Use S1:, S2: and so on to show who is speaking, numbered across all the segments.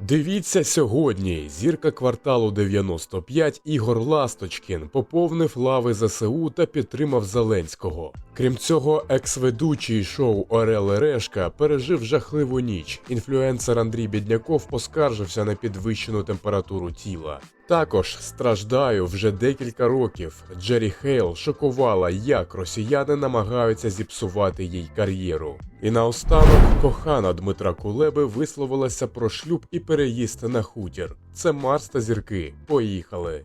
S1: Дивіться сьогодні. Зірка кварталу 95 Ігор Ласточкін поповнив лави ЗСУ та підтримав Зеленського. Крім цього, екс-ведучий шоу Орел Решка пережив жахливу ніч. Інфлюенсер Андрій Бідняков поскаржився на підвищену температуру тіла. Також страждаю вже декілька років. Джері Хейл шокувала, як росіяни намагаються зіпсувати їй кар'єру. І наостанок кохана Дмитра Кулеби висловилася про шлюб і переїзд на хутір. Це Марс та зірки. Поїхали.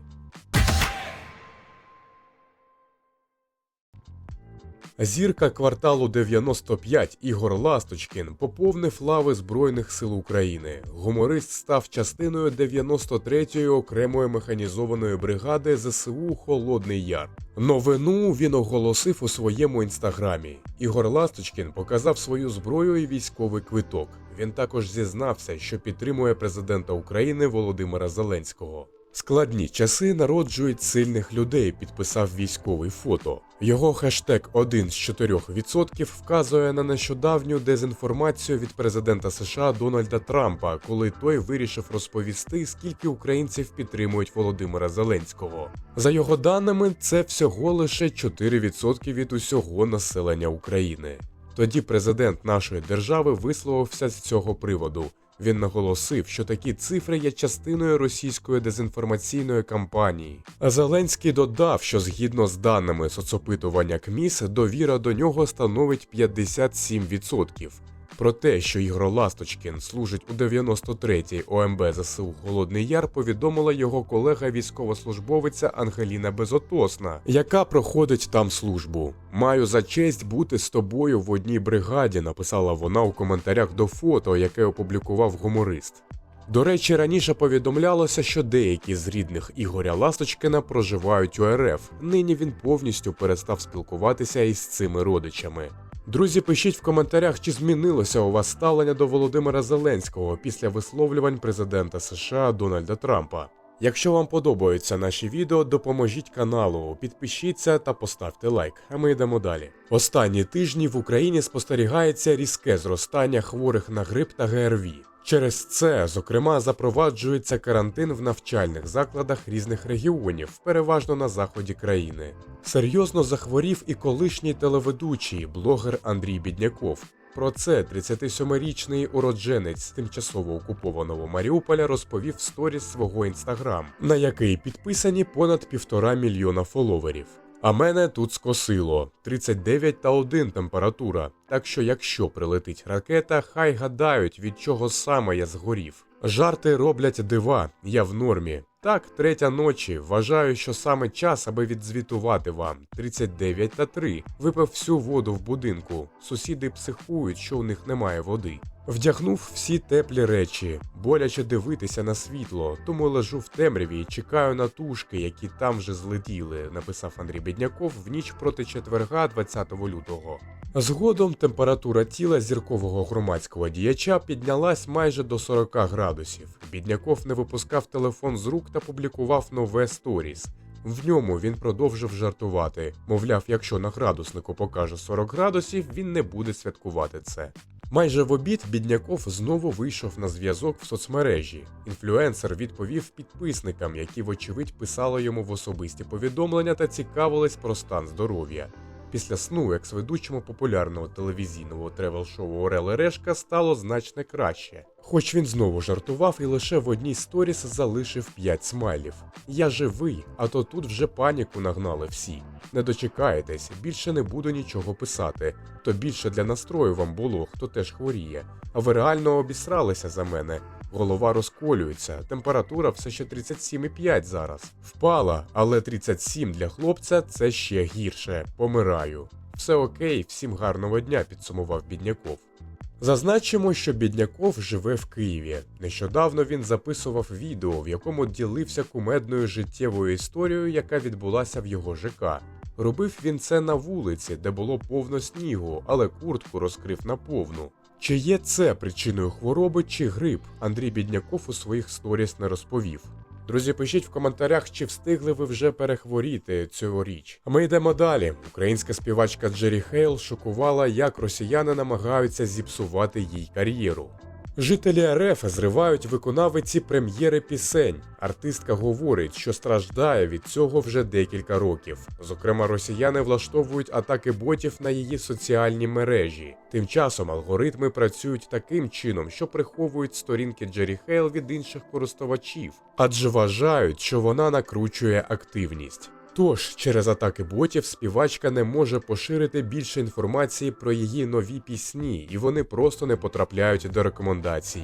S1: Зірка кварталу 95 Ігор Ласточкін поповнив лави Збройних сил України. Гуморист став частиною 93-ї окремої механізованої бригади ЗСУ Холодний Яр. Новину він оголосив у своєму інстаграмі. Ігор Ласточкін показав свою зброю і військовий квиток. Він також зізнався, що підтримує президента України Володимира Зеленського. Складні часи народжують сильних людей, підписав військовий фото. Його хештег один з 4% вказує на нещодавню дезінформацію від президента США Дональда Трампа, коли той вирішив розповісти, скільки українців підтримують Володимира Зеленського. За його даними, це всього лише 4% від усього населення України. Тоді президент нашої держави висловився з цього приводу. Він наголосив, що такі цифри є частиною російської дезінформаційної кампанії. Зеленський додав, що згідно з даними соцопитування КМІС, довіра до нього становить 57%. Про те, що Ігор Ласточкін служить у 93-й ОМБ ЗСУ Холодний Яр, повідомила його колега військовослужбовиця Ангеліна Безотосна, яка проходить там службу. Маю за честь бути з тобою в одній бригаді, написала вона у коментарях до фото, яке опублікував гуморист. До речі, раніше повідомлялося, що деякі з рідних Ігоря Ласточкина проживають у РФ. Нині він повністю перестав спілкуватися із цими родичами. Друзі, пишіть в коментарях, чи змінилося у вас ставлення до Володимира Зеленського після висловлювань президента США Дональда Трампа. Якщо вам подобаються наші відео, допоможіть каналу, підпишіться та поставте лайк. А ми йдемо далі. Останні тижні в Україні спостерігається різке зростання хворих на грип та ГРВІ. Через це, зокрема, запроваджується карантин в навчальних закладах різних регіонів, переважно на заході країни. Серйозно захворів і колишній телеведучий блогер Андрій Бідняков. Про це 37-річний уродженець тимчасово окупованого Маріуполя розповів в сторіс свого інстаграм, на який підписані понад півтора мільйона фоловерів. А мене тут скосило 39 та 1 температура. Так що, якщо прилетить ракета, хай гадають, від чого саме я згорів. Жарти роблять дива, я в нормі. Так, третя ночі. Вважаю, що саме час, аби відзвітувати вам. 39 та 3. Випив всю воду в будинку. Сусіди психують, що у них немає води. Вдягнув всі теплі речі, боляче дивитися на світло, тому лежу в темряві і чекаю на тушки, які там вже злетіли, написав Андрій Бідняков в ніч проти четверга, 20 лютого. Згодом температура тіла зіркового громадського діяча піднялась майже до 40 градусів. Бідняков не випускав телефон з рук та публікував нове сторіс. В ньому він продовжив жартувати. Мовляв, якщо на градуснику покаже 40 градусів, він не буде святкувати це. Майже в обід Бідняков знову вийшов на зв'язок в соцмережі. Інфлюенсер відповів підписникам, які, вочевидь, писали йому в особисті повідомлення та цікавились про стан здоров'я. Після сну екс-ведучому популярного телевізійного тревел-шоу Орел Решка стало значно краще. Хоч він знову жартував і лише в одній сторіс залишив 5 смайлів. Я живий, а то тут вже паніку нагнали всі. Не дочекаєтесь, більше не буду нічого писати. То більше для настрою вам було, хто теж хворіє. А ви реально обісралися за мене. Голова розколюється, температура все ще 37,5 зараз. Впала, але 37 для хлопця це ще гірше. Помираю. Все окей, всім гарного дня, підсумував Бідняков. Зазначимо, що Бідняков живе в Києві. Нещодавно він записував відео, в якому ділився кумедною життєвою історією, яка відбулася в його ЖК. Робив він це на вулиці, де було повно снігу, але куртку розкрив наповну. Чи є це причиною хвороби чи грип? Андрій Бідняков у своїх сторіс не розповів. Друзі, пишіть в коментарях, чи встигли ви вже перехворіти цьогоріч. А ми йдемо далі. Українська співачка Джері Хейл шокувала, як росіяни намагаються зіпсувати їй кар'єру. Жителі РФ зривають виконавиці прем'єри пісень. Артистка говорить, що страждає від цього вже декілька років. Зокрема, росіяни влаштовують атаки ботів на її соціальні мережі. Тим часом алгоритми працюють таким чином, що приховують сторінки Джері Хейл від інших користувачів, адже вважають, що вона накручує активність. Тож, через атаки ботів співачка не може поширити більше інформації про її нові пісні, і вони просто не потрапляють до рекомендацій.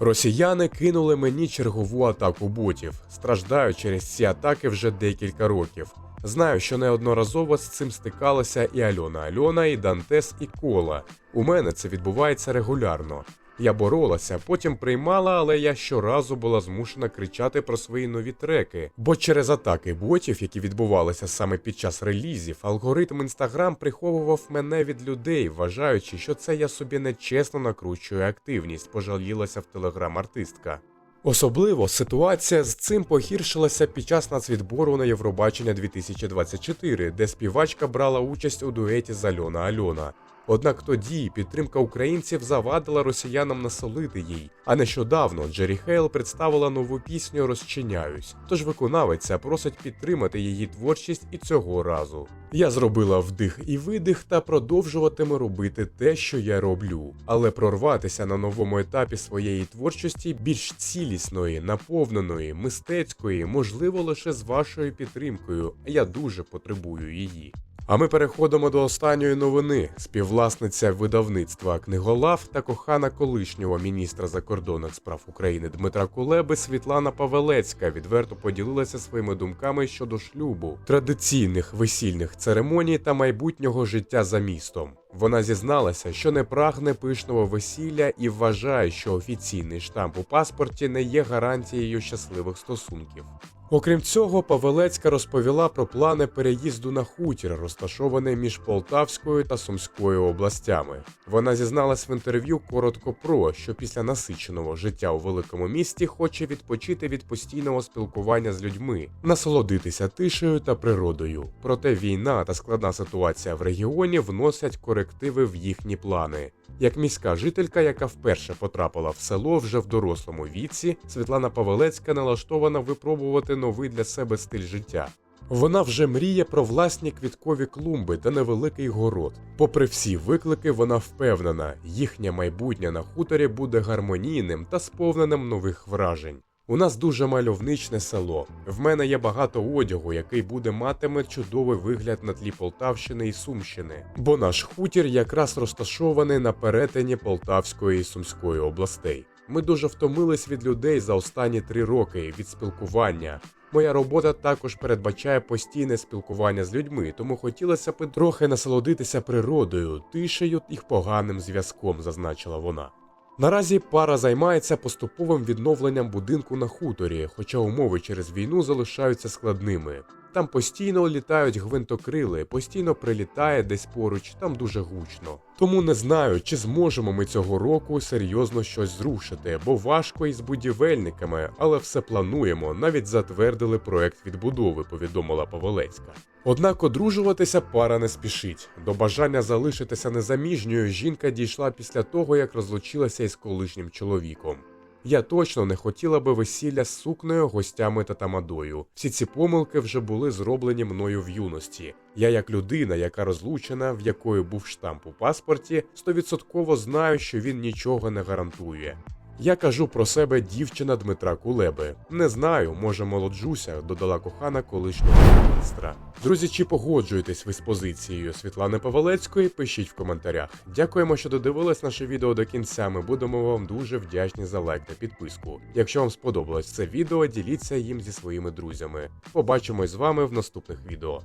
S1: Росіяни кинули мені чергову атаку ботів. Страждаю через ці атаки вже декілька років. Знаю, що неодноразово з цим стикалася і Альона Альона, і Дантес, і Кола. У мене це відбувається регулярно. Я боролася, потім приймала, але я щоразу була змушена кричати про свої нові треки. Бо через атаки ботів, які відбувалися саме під час релізів, алгоритм інстаграм приховував мене від людей, вважаючи, що це я собі нечесно накручую активність, пожалілася в телеграм артистка. Особливо ситуація з цим погіршилася під час нацвідбору на Євробачення 2024, де співачка брала участь у дуеті з Альона Альона. Однак тоді підтримка українців завадила росіянам насолити їй. А нещодавно Джері Хейл представила нову пісню Розчиняюсь. Тож виконавиця просить підтримати її творчість і цього разу. Я зробила вдих і видих та продовжуватиму робити те, що я роблю, але прорватися на новому етапі своєї творчості більш цілісної, наповненої, мистецької, можливо, лише з вашою підтримкою. Я дуже потребую її. А ми переходимо до останньої новини. Співвласниця видавництва книголав та кохана колишнього міністра закордонних справ України Дмитра Кулеби Світлана Павелецька відверто поділилася своїми думками щодо шлюбу, традиційних весільних церемоній та майбутнього життя за містом. Вона зізналася, що не прагне пишного весілля і вважає, що офіційний штамп у паспорті не є гарантією щасливих стосунків. Окрім цього, Павелецька розповіла про плани переїзду на хутір, розташований між Полтавською та Сумською областями. Вона зізналась в інтерв'ю коротко про що після насиченого життя у великому місті хоче відпочити від постійного спілкування з людьми, насолодитися тишею та природою. Проте війна та складна ситуація в регіоні вносять корективи в їхні плани. Як міська жителька, яка вперше потрапила в село вже в дорослому віці, Світлана Павелецька налаштована випробувати новий для себе стиль життя. Вона вже мріє про власні квіткові клумби та невеликий город. Попри всі виклики, вона впевнена, їхнє майбутнє на хуторі буде гармонійним та сповненим нових вражень. У нас дуже мальовничне село. В мене є багато одягу, який буде матиме чудовий вигляд на тлі Полтавщини і Сумщини, бо наш хутір якраз розташований на перетині Полтавської і Сумської областей. Ми дуже втомились від людей за останні три роки від спілкування. Моя робота також передбачає постійне спілкування з людьми, тому хотілося б трохи насолодитися природою, тишею і поганим зв'язком, зазначила вона. Наразі пара займається поступовим відновленням будинку на хуторі, хоча умови через війну залишаються складними. Там постійно літають гвинтокрили, постійно прилітає десь поруч, там дуже гучно. Тому не знаю, чи зможемо ми цього року серйозно щось зрушити, бо важко із будівельниками, але все плануємо. Навіть затвердили проект відбудови, повідомила Павелецька. Однак одружуватися пара не спішить. До бажання залишитися незаміжньою жінка дійшла після того, як розлучилася із колишнім чоловіком. Я точно не хотіла би весілля з сукнею, гостями та тамадою. Всі ці помилки вже були зроблені мною в юності. Я, як людина, яка розлучена, в якої був штамп у паспорті, стовідсотково знаю, що він нічого не гарантує. Я кажу про себе дівчина Дмитра Кулеби. Не знаю, може молоджуся, додала кохана колишнього міністра. Друзі, чи погоджуєтесь ви з позицією Світлани Павелецької? Пишіть в коментарях. Дякуємо, що додивились наше відео до кінця. Ми будемо вам дуже вдячні за лайк та підписку. Якщо вам сподобалось це відео, діліться їм зі своїми друзями. Побачимось з вами в наступних відео.